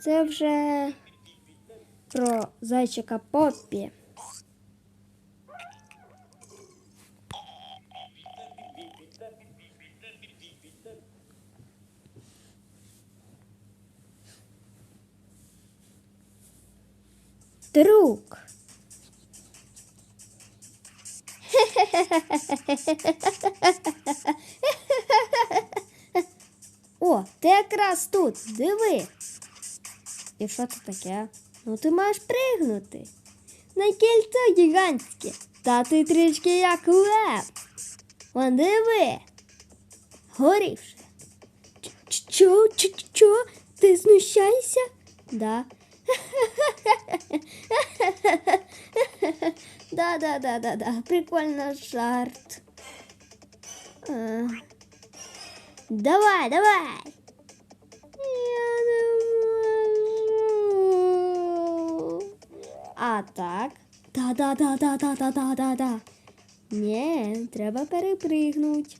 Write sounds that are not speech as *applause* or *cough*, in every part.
Це вже про зайчика Поппі. Друг. *laughs* О, ти якраз тут, диви. І що це таке? Ну ти маєш пригнути. На кільце гігантське, та ти трішки як лев. Вон диви. Горівше. Чо, чо, чо? Ти знущаєшся? Да. *laughs* Да, да, да, да, да. Прикольно жарт. Давай, давай. А так. Та-да-да-да-да-да-да-да. Ні, треба перепригнути.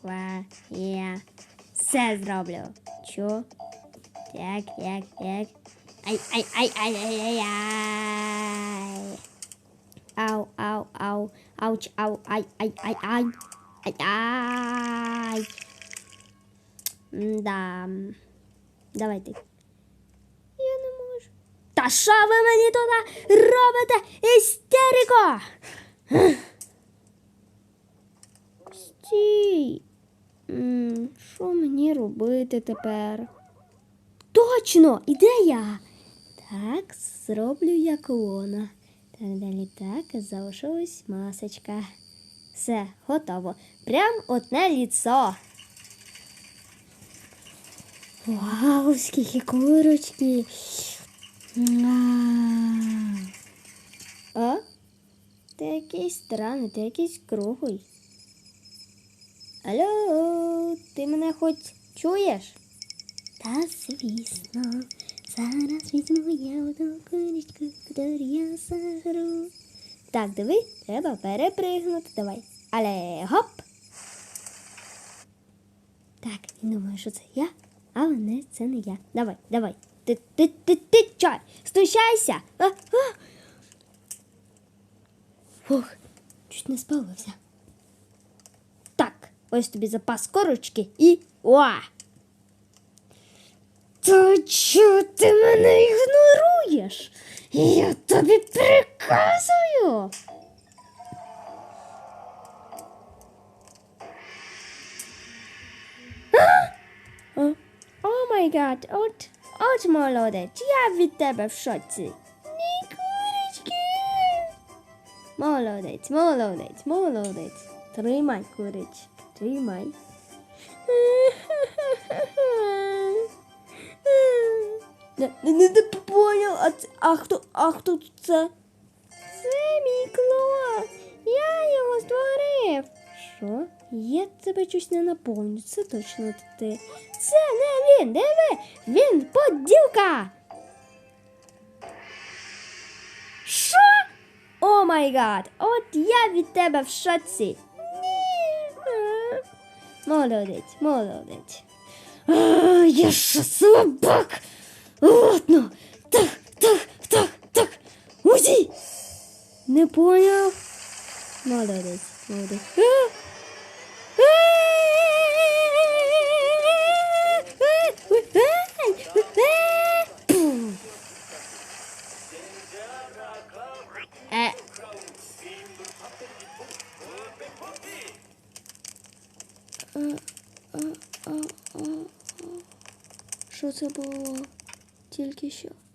Ква, я все зроблю. Чо? Так, так, так. Ай-ай-ай-ай-ай-ай-ай. Ау, ау, ау. Ауч, ау, ай-ай-ай-ай. Ай-ай. Да. Давай ты. Та що ви мені тут робите істерико? Стій. Що мені робити тепер? Точно, ідея. Так, зроблю як вона. Так, далі так, залишилась масочка. Все, готово. Прям одне ліцо. Вау, скільки курочки. А? Ти якийсь странний, ти якийсь круглий. Алло, ти мене хоч чуєш? Та звісно, зараз візьму я одну курочку, которую я сожру. Так, диви, треба перепригнути. Давай. Але гоп. Так, він думає, що це я, але не це не я. Давай, давай. Ти, ти, ти, ти, чай, стучайся. А, а. Фух, чуть не спалився. Так, ось тобі запас корочки і. Уа! То чого ти мене ігноруєш? Я тобі приказую. А? О, О май гад, от, от молодець, я від тебе в шоці. Ні, курочки. Молодець, молодець, молодець. Тримай, курич, тримай. Не, не, не, поняв, а, а хто, а хто? Це Я тебе щось не наповню. Це точно ти. Це не він, диви, він поділка. Що? О май гад, от я від тебе в шоці. Ні. Молодець, молодець. А, я що слабак? Ладно. Так, так, так, так. Узі. Не поняв. Молодець, молодець. Що це було тільки що?